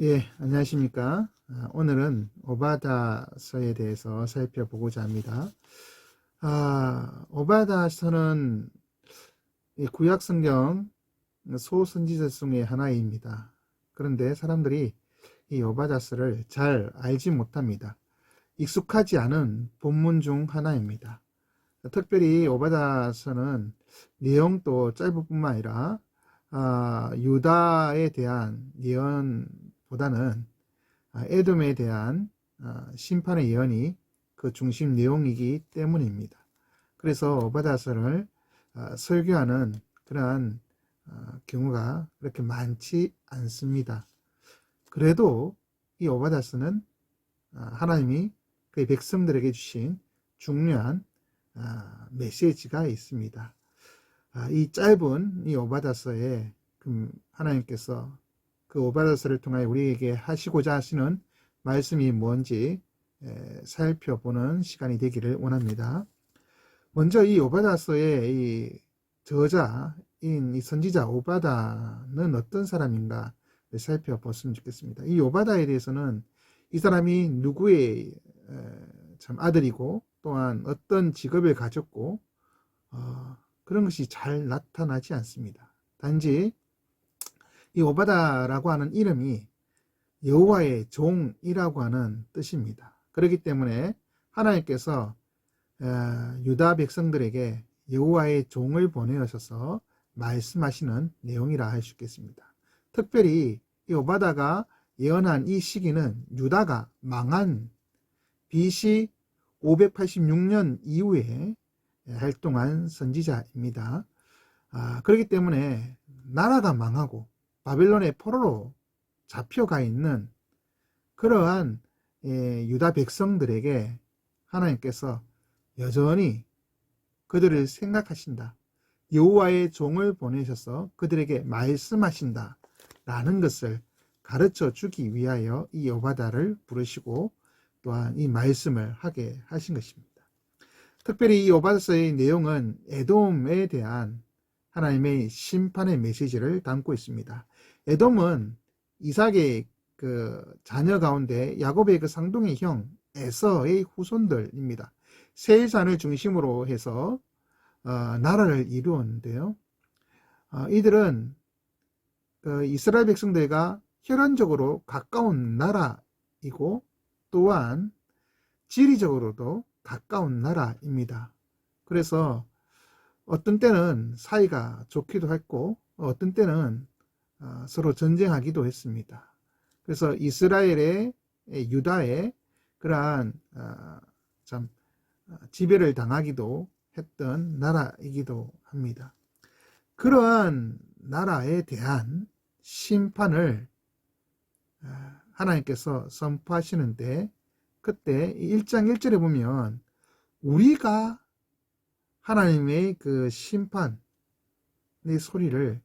예, 안녕하십니까. 아, 오늘은 오바다서에 대해서 살펴보고자 합니다. 아, 오바다서는 이 구약 성경 소선지자 중의 하나입니다. 그런데 사람들이 이 오바다서를 잘 알지 못합니다. 익숙하지 않은 본문 중 하나입니다. 특별히 오바다서는 내용도 짧을 뿐만 아니라 아, 유다에 대한 예언 보다는 아, 에돔에 대한 아, 심판의 예언이 그 중심 내용이기 때문입니다. 그래서 오바다서를 아, 설교하는 그러한 아, 경우가 그렇게 많지 않습니다. 그래도 이 오바다서는 아, 하나님이 그의 백성들에게 주신 중요한 아, 메시지가 있습니다. 아, 이 짧은 이 오바다서에 그 하나님께서 그 오바다서를 통하여 우리에게 하시고자 하시는 말씀이 뭔지 에, 살펴보는 시간이 되기를 원합니다. 먼저 이 오바다서의 이 저자인 이 선지자 오바다는 어떤 사람인가 살펴봤으면 좋겠습니다. 이 오바다에 대해서는 이 사람이 누구의 에, 참 아들이고 또한 어떤 직업을 가졌고 어, 그런 것이 잘 나타나지 않습니다. 단지 이 오바다라고 하는 이름이 여호와의 종이라고 하는 뜻입니다. 그렇기 때문에 하나님께서 유다 백성들에게 여호와의 종을 보내셔서 말씀하시는 내용이라 할 수 있겠습니다. 특별히 이 오바다가 예언한 이 시기는 유다가 망한 BC 586년 이후에 활동한 선지자입니다. 아, 그렇기 때문에 나라가 망하고 바벨론의 포로로 잡혀가 있는 그러한 예, 유다 백성들에게 하나님께서 여전히 그들을 생각하신다. 여호와의 종을 보내셔서 그들에게 말씀하신다. 라는 것을 가르쳐 주기 위하여 이 여바다를 부르시고 또한 이 말씀을 하게 하신 것입니다. 특별히 이 오바다서의 내용은 에돔에 대한 하나님의 심판의 메시지를 담고 있습니다. 에돔은 이삭의 그 자녀 가운데 야곱의 그 상동의 형 에서의 후손들입니다. 세일산을 중심으로 해서 어, 나라를 이루었는데요. 어, 이들은 그 이스라엘 백성들과 혈연적으로 가까운 나라이고 또한 지리적으로도 가까운 나라입니다. 그래서 어떤 때는 사이가 좋기도 했고 어떤 때는 어, 서로 전쟁하기도 했습니다. 그래서 이스라엘의 유다의 그러한 어, 참 어, 지배를 당하기도 했던 나라이기도 합니다. 그러한 나라에 대한 심판을 하나님께서 선포하시는데 그때 1장 1절에 보면 우리가 하나님의 그 심판의 소리를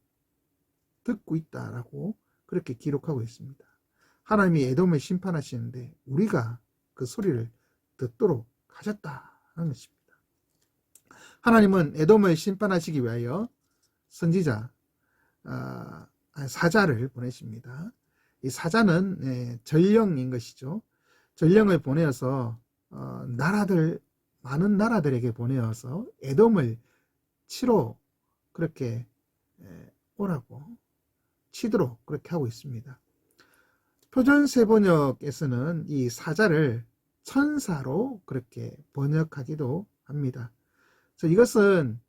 듣고 있다라고 그렇게 기록하고 있습니다. 하나님이 에돔을 심판하시는데 우리가 그 소리를 듣도록 하셨다는 것입니다. 하나님은 에돔을 심판하시기 위하여 선지자 아, 사자를 보내십니다. 이 사자는 예, 전령인 것이죠. 전령을 보내어서 어, 나라들 많은 나라들에게 보내어서 에돔을 치러 그렇게 오라고 치도록 그렇게 하고 있습니다. 표준세 번역에서는 이 사자를 천사로 그렇게 번역하기도 합니다. 그래서 이것은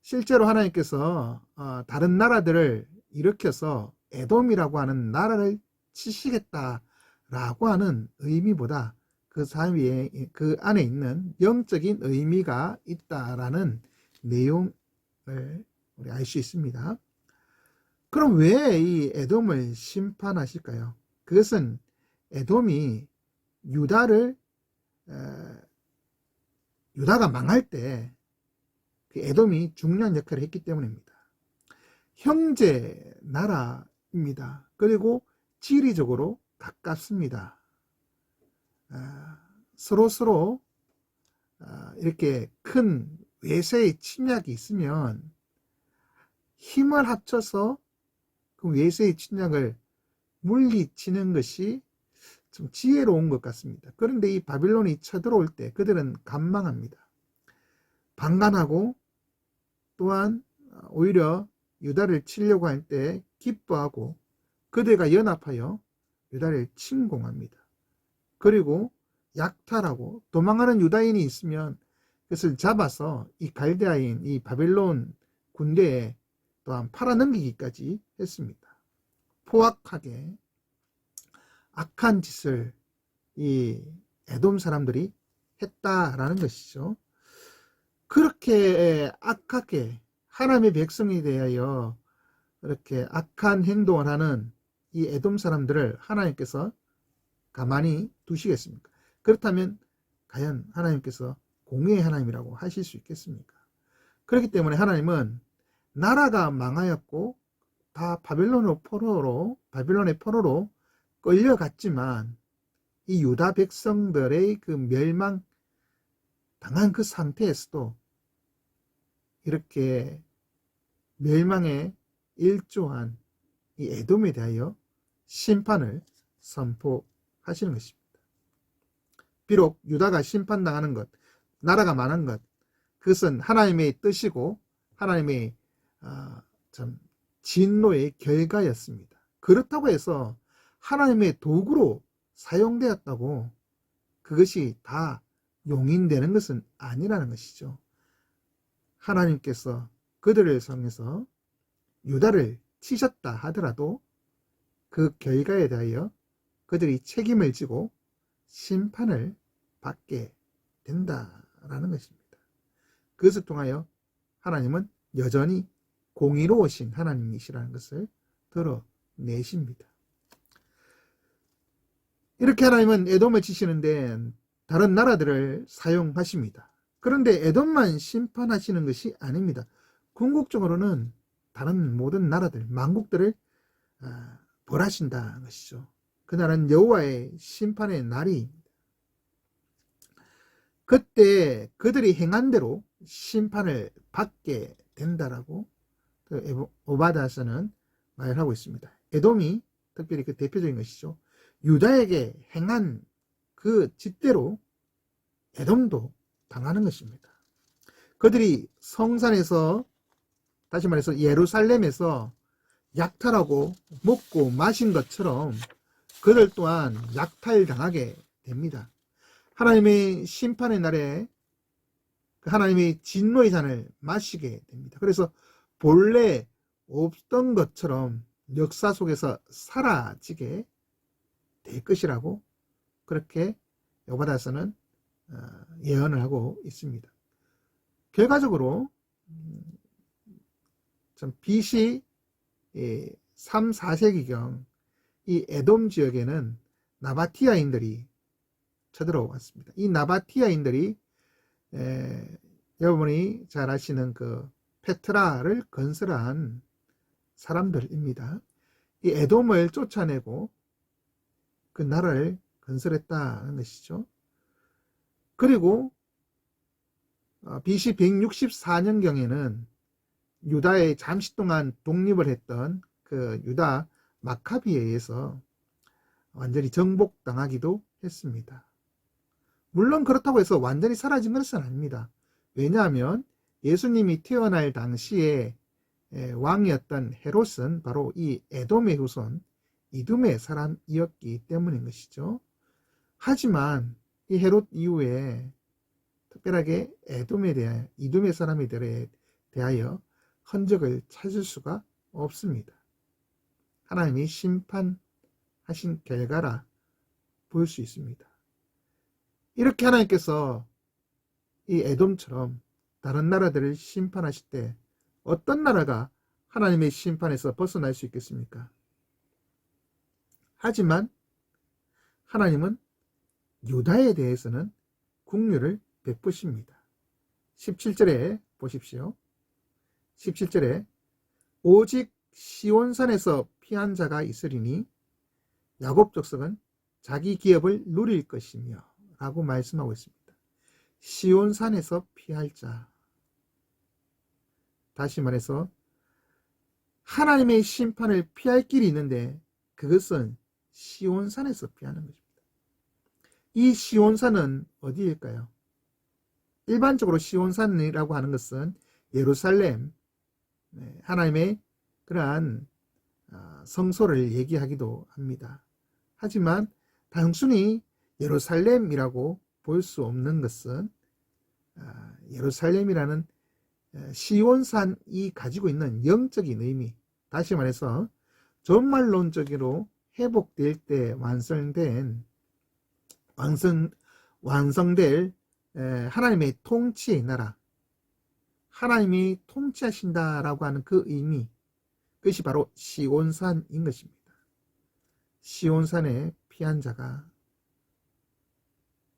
실제로 하나님께서 어, 다른 나라들을 일으켜서 에돔이라고 하는 나라를 치시겠다 라고 하는 의미보다 그 사이에 그 안에 있는 영적인 의미가 있다라는 내용을 우리 알 수 있습니다. 그럼 왜 이 에돔을 심판하실까요? 그것은 에돔이 유다를 유다가 망할 때 그 에돔이 중요한 역할을 했기 때문입니다. 형제 나라입니다. 그리고 지리적으로 가깝습니다. 아, 서로 서로 아, 이렇게 큰 외세의 침략이 있으면 힘을 합쳐서 그 외세의 침략을 물리치는 것이 좀 지혜로운 것 같습니다. 그런데 이 바빌론이 쳐들어올 때 그들은 간망합니다. 방관하고 또한 오히려 유다를 치려고 할 때 기뻐하고 그들과 연합하여 유다를 침공합니다. 그리고 약탈하고 도망하는 유다인이 있으면 그것을 잡아서 이 갈대아인 이 바벨론 군대에 또한 팔아넘기기까지 했습니다. 포악하게 악한 짓을 이 에돔 사람들이 했다라는 것이죠. 그렇게 악하게 하나님의 백성이 대하여 이렇게 악한 행동을 하는 이 에돔 사람들을 하나님께서 가만히 두시겠습니까? 그렇다면 과연 하나님께서 공의의 하나님이라고 하실 수 있겠습니까? 그렇기 때문에 하나님은 나라가 망하였고 다 바벨론으로 포로로 바벨론의 포로로 끌려갔지만 이 유다 백성들의 그 멸망 당한 그 상태에서도 이렇게 멸망에 일조한 이 에돔에 대하여 심판을 선포하시는 것입니다. 비록 유다가 심판당하는 것, 나라가 많은 것, 그것은 하나님의 뜻이고 하나님의 아, 참 진노의 결과였습니다. 그렇다고 해서 하나님의 도구로 사용되었다고 그것이 다 용인되는 것은 아니라는 것이죠. 하나님께서 그들을 통해서 유다를 치셨다 하더라도 그 결과에 대하여 그들이 책임을 지고 심판을 받게 된다라는 것입니다. 그것을 통하여 하나님은 여전히 공의로우신 하나님이시라는 것을 드러내십니다. 이렇게 하나님은 에돔을 치시는데 다른 나라들을 사용하십니다. 그런데 에돔만 심판하시는 것이 아닙니다. 궁극적으로는 다른 모든 나라들, 만국들을 아, 벌하신다는 것이죠. 그날은 여호와의 심판의 날이 그때 그들이 행한 대로 심판을 받게 된다라고 그 오바다서는 말을 하고 있습니다. 에돔이 특별히 그 대표적인 것이죠. 유다에게 행한 그 짓대로 에돔도 당하는 것입니다. 그들이 성산에서 다시 말해서 예루살렘에서 약탈하고 먹고 마신 것처럼 그들 또한 약탈당하게 됩니다. 하나님의 심판의 날에 그 하나님의 진노의 잔을 마시게 됩니다. 그래서 본래 없던 것처럼 역사 속에서 사라지게 될 것이라고 그렇게 여바다서는 어, 예언을 하고 있습니다. 결과적으로 좀 BC 3, 4세기경 이 에돔 지역에는 나바티아인들이 쳐들어왔습니다. 이 나바티아인들이 에, 여러분이 잘 아시는 그 페트라를 건설한 사람들입니다. 이 에돔을 쫓아내고 그 나라를 건설했다는 것이죠. 그리고 BC 어, 164년경에는 유다에 잠시 동안 독립을 했던 그 유다 마카비에 의해서 완전히 정복당하기도 했습니다. 물론 그렇다고 해서 완전히 사라진 것은 아닙니다. 왜냐하면 예수님이 태어날 당시에 왕이었던 헤롯은 바로 이 에돔의 후손 이둠의 사람이었기 때문인 것이죠. 하지만 이 헤롯 이후에 특별하게 에돔에 대해 이둠의 사람에 대하여 흔적을 찾을 수가 없습니다. 하나님이 심판하신 결과라 볼 수 있습니다. 이렇게 하나님께서 이 에돔처럼 다른 나라들을 심판하실 때 어떤 나라가 하나님의 심판에서 벗어날 수 있겠습니까? 하지만 하나님은 유다에 대해서는 국류를 베푸십니다. 17절에 보십시오. 17절에 오직 시온산에서 피한 자가 있으리니 야곱 족속은 자기 기업을 누릴 것이며 라고 말씀하고 있습니다. 시온산에서 피할 자. 다시 말해서 하나님의 심판을 피할 길이 있는데 그것은 시온산에서 피하는 것입니다. 이 시온산은 어디일까요? 일반적으로 시온산이라고 하는 것은 예루살렘, 네, 하나님의 그러한 아, 성소를 얘기하기도 합니다. 하지만 단순히 예루살렘이라고 볼 수 없는 것은 아, 예루살렘이라는 시온산이 가지고 있는 영적인 의미, 다시 말해서 전말론적으로 회복될 때 완성된 완성 완성될 하나님의 통치의 나라, 하나님이 통치하신다라고 하는 그 의미, 그것이 바로 시온산인 것입니다. 시온산에 피한 자가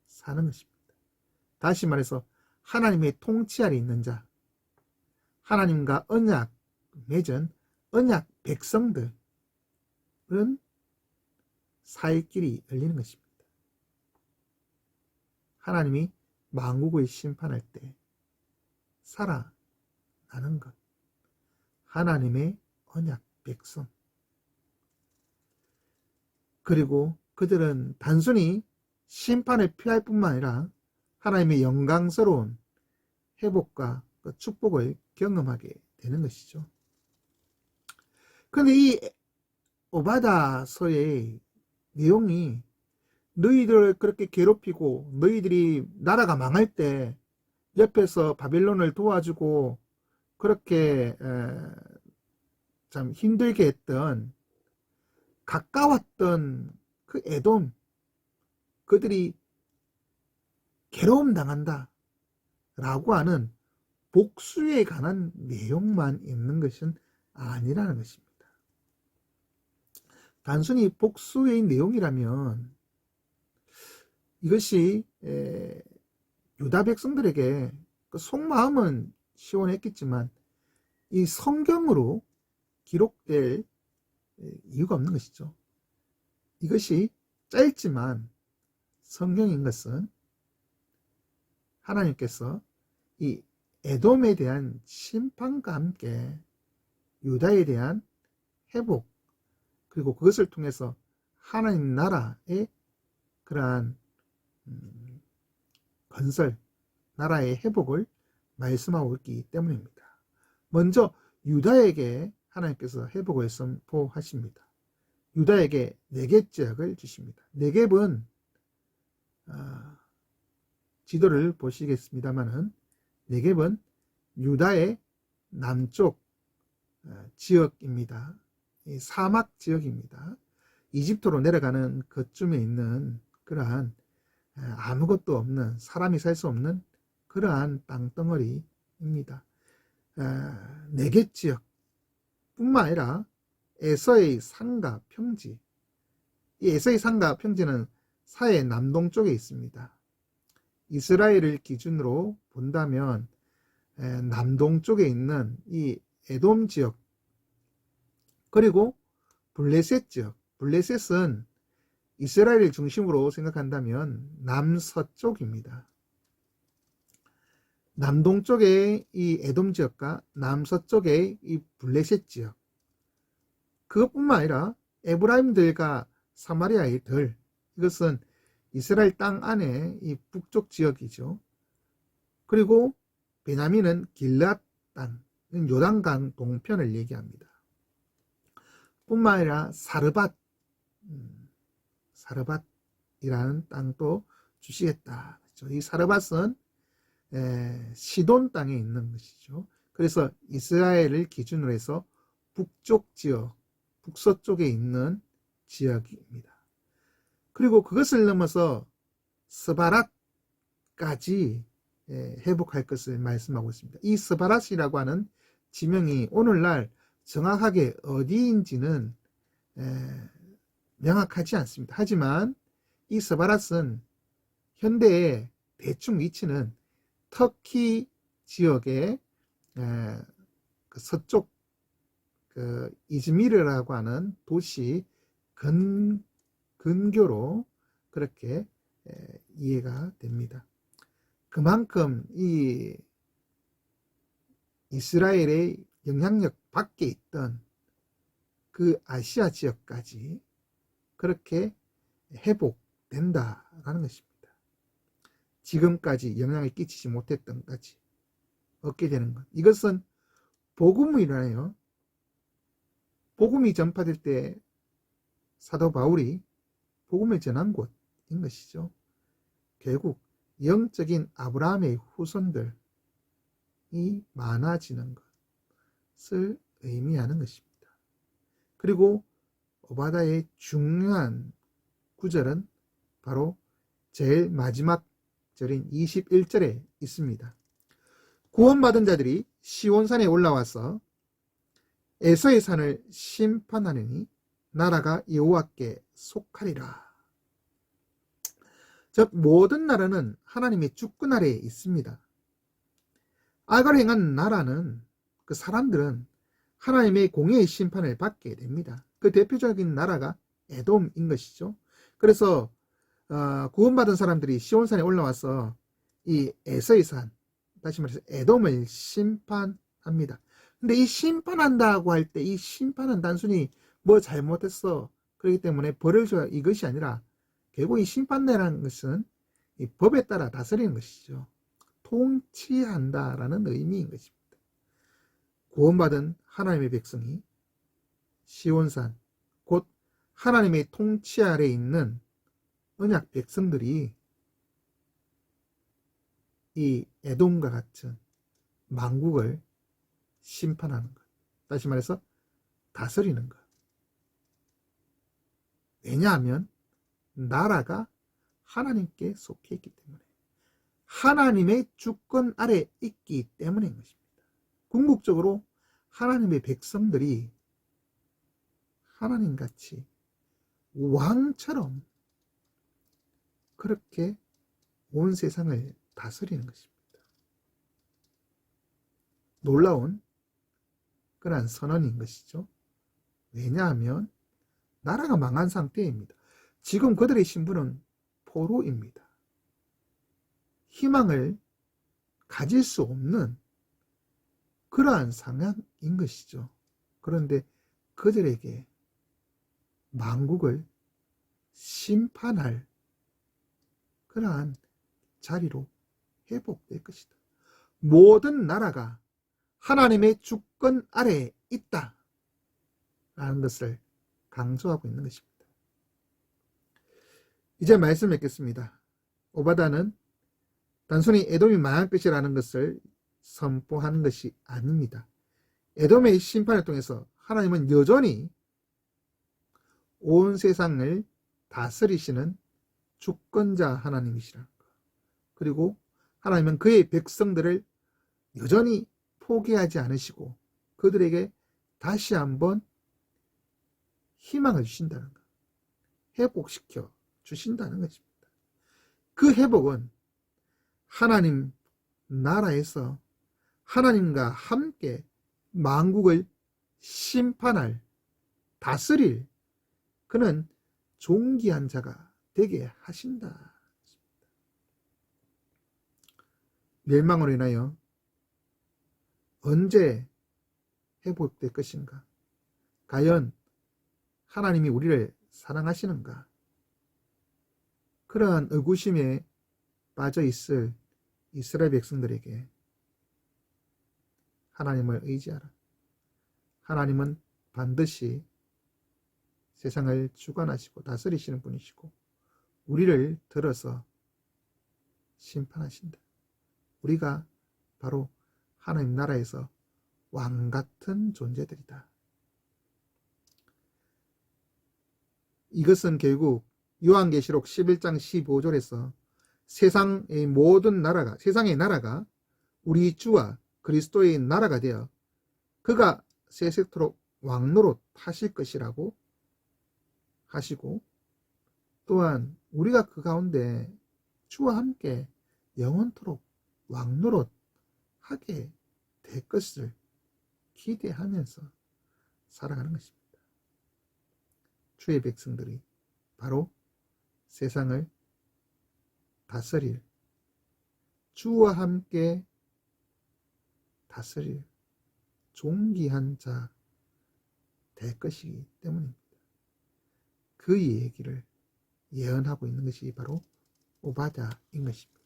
사는 것입니다. 다시 말해서 하나님의 통치 아래 있는 자, 하나님과 언약 맺은 언약 백성들은 살 길이 열리는 것입니다. 하나님이 망국을 심판할 때 살아나는 것. 하나님의 언약 백성. 그리고 그들은 단순히 심판을 피할 뿐만 아니라 하나님의 영광스러운 회복과 그 축복을 경험하게 되는 것이죠. 그런데 이 오바다서의 내용이 너희들을 그렇게 괴롭히고 너희들이 나라가 망할 때 옆에서 바빌론을 도와주고 그렇게 참 힘들게 했던 가까웠던 그 애돔 그들이 괴로움 당한다 라고 하는 복수에 관한 내용만 있는 것은 아니라는 것입니다. 단순히 복수의 내용이라면 이것이 유다 백성들에게 그 속마음은 시원했겠지만 이 성경으로 기록될 이유가 없는 것이죠. 이것이 짧지만 성경인 것은 하나님께서 이 에돔에 대한 심판과 함께 유다에 대한 회복 그리고 그것을 통해서 하나님 나라의 그러한 음, 건설 나라의 회복을 말씀하고 있기 때문입니다. 먼저 유다에게 하나님께서 회복을 선포하십니다. 유다에게 네개 지역을 주십니다. 네개은 아, 지도를 보시겠습니다만은 네개은 유다의 남쪽 아, 지역입니다. 사막 지역입니다. 이집트로 내려가는 그쯤에 있는 그러한 아무것도 없는 사람이 살 수 없는 그러한 땅덩어리입니다. 네개 지역 뿐만 아니라 에서의 산과 평지 이 에서의 산과 평지는 사해 남동쪽에 있습니다. 이스라엘을 기준으로 본다면 남동쪽에 있는 이 에돔 지역 그리고 블레셋 지역 블레셋은 이스라엘을 중심으로 생각한다면 남서쪽입니다. 남동쪽의 이 에돔 지역과 남서쪽의 이 블레셋 지역 그것뿐만 아니라 에브라임들과 사마리아의 들 이것은 이스라엘 땅 안에 이 북쪽 지역이죠. 그리고 베냐민은 길랏 땅, 요단강 동편을 얘기합니다. 뿐만 아니라 사르밧, 음, 사르밧이라는 땅도 주시겠다. 그렇죠? 이 사르밧은 시돈 땅에 있는 것이죠. 그래서 이스라엘을 기준으로 해서 북쪽 지역, 북서쪽에 있는 지역입니다. 그리고 그것을 넘어서 스바랏까지 회복할 것을 말씀하고 있습니다. 이 스바랏이라고 하는 지명이 오늘날 정확하게 어디인지는 명확하지 않습니다. 하지만 이 스바랏은 현대의 대충 위치는 터키 지역의 그 서쪽 그 이즈미르라고 하는 도시 근, 근교로 그렇게 이해가 됩니다. 그만큼 이 이스라엘의 영향력 밖에 있던 그 아시아 지역까지 그렇게 회복된다라는 것입니다. 지금까지 영향을 끼치지 못했던 것까지 얻게 되는 것. 이것은 복음이라요. 복음이 전파될 때 사도 바울이 복음을 전한 곳인 것이죠. 결국 영적인 아브라함의 후손들이 많아지는 것을 의미하는 것입니다. 그리고 오바다의 중요한 구절은 바로 제일 마지막 절인 21절에 있습니다. 구원받은 자들이 시온산에 올라와서 에서의 산을 심판하느니 나라가 여호와께 속하리라. 즉 모든 나라는 하나님의 주권 아래에 있습니다. 악을 행한 나라는 그 사람들은 하나님의 공의의 심판을 받게 됩니다. 그 대표적인 나라가 에돔인 것이죠. 그래서 어, 구원받은 사람들이 시온산에 올라와서 이 에서의 산, 다시 말해서 에돔을 심판합니다. 근데 이 심판한다고 할 때 이 심판은 단순히 뭐 잘못했어. 그렇기 때문에 벌을 줘야 이것이 아니라 결국 이 심판내라는 것은 이 법에 따라 다스리는 것이죠. 통치한다라는 의미인 것입니다. 구원받은 하나님의 백성이 시온산, 곧 하나님의 통치 아래 있는 언약 백성들이 이 에돔과 같은 망국을 심판하는 것. 다시 말해서 다스리는 것. 왜냐하면 나라가 하나님께 속해 있기 때문에 하나님의 주권 아래 있기 때문인 것입니다. 궁극적으로 하나님의 백성들이 하나님같이 왕처럼 그렇게 온 세상을 다스리는 것입니다. 놀라운 그러한 선언인 것이죠. 왜냐하면 나라가 망한 상태입니다. 지금 그들의 신분은 포로입니다. 희망을 가질 수 없는 그러한 상황인 것이죠. 그런데 그들에게 망국을 심판할 그러한 자리로 회복될 것이다. 모든 나라가 하나님의 주권 아래에 있다. 라는 것을 강조하고 있는 것입니다. 이제 말씀 맺겠습니다. 오바다는 단순히 에돔이 망할 것이라는 것을 선포하는 것이 아닙니다. 에돔의 심판을 통해서 하나님은 여전히 온 세상을 다스리시는 주권자 하나님이시라. 그리고 하나님은 그의 백성들을 여전히 포기하지 않으시고 그들에게 다시 한번 희망을 주신다는 것. 회복시켜 주신다는 것입니다. 그 회복은 하나님 나라에서 하나님과 함께 만국을 심판할, 다스릴 그는 존귀한 자가 되게 하신다. 멸망으로 인하여 언제 회복될 것인가? 과연 하나님이 우리를 사랑하시는가? 그러한 의구심에 빠져 있을 이스라엘 백성들에게 하나님을 의지하라. 하나님은 반드시 세상을 주관하시고 다스리시는 분이시고 우리를 들어서 심판하신다. 우리가 바로 하나님 나라에서 왕 같은 존재들이다. 이것은 결국 요한계시록 11장 15절에서 세상의 모든 나라가 세상의 나라가 우리 주와 그리스도의 나라가 되어 그가 세세토록 왕노로 타실 것이라고 하시고 또한 우리가 그 가운데 주와 함께 영원토록 왕노릇 하게 될 것을 기대하면서 살아가는 것입니다. 주의 백성들이 바로 세상을 다스릴 주와 함께 다스릴 존귀한 자 될 것이기 때문입니다. 그 얘기를 예언하고 있는 것이 바로 오바다인 것입니다.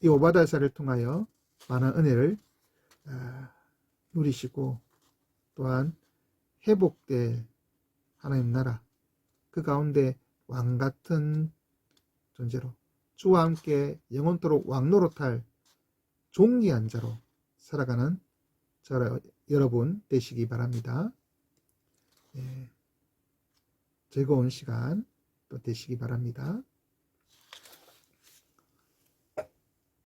이 오바다사를 통하여 많은 은혜를 아, 누리시고 또한 회복될 하나님 나라 그 가운데 왕 같은 존재로 주와 함께 영원토록 왕노릇할 종기한 자로 살아가는 저 여러분 되시기 바랍니다. 예, 즐거운 시간 또 되시기 바랍니다.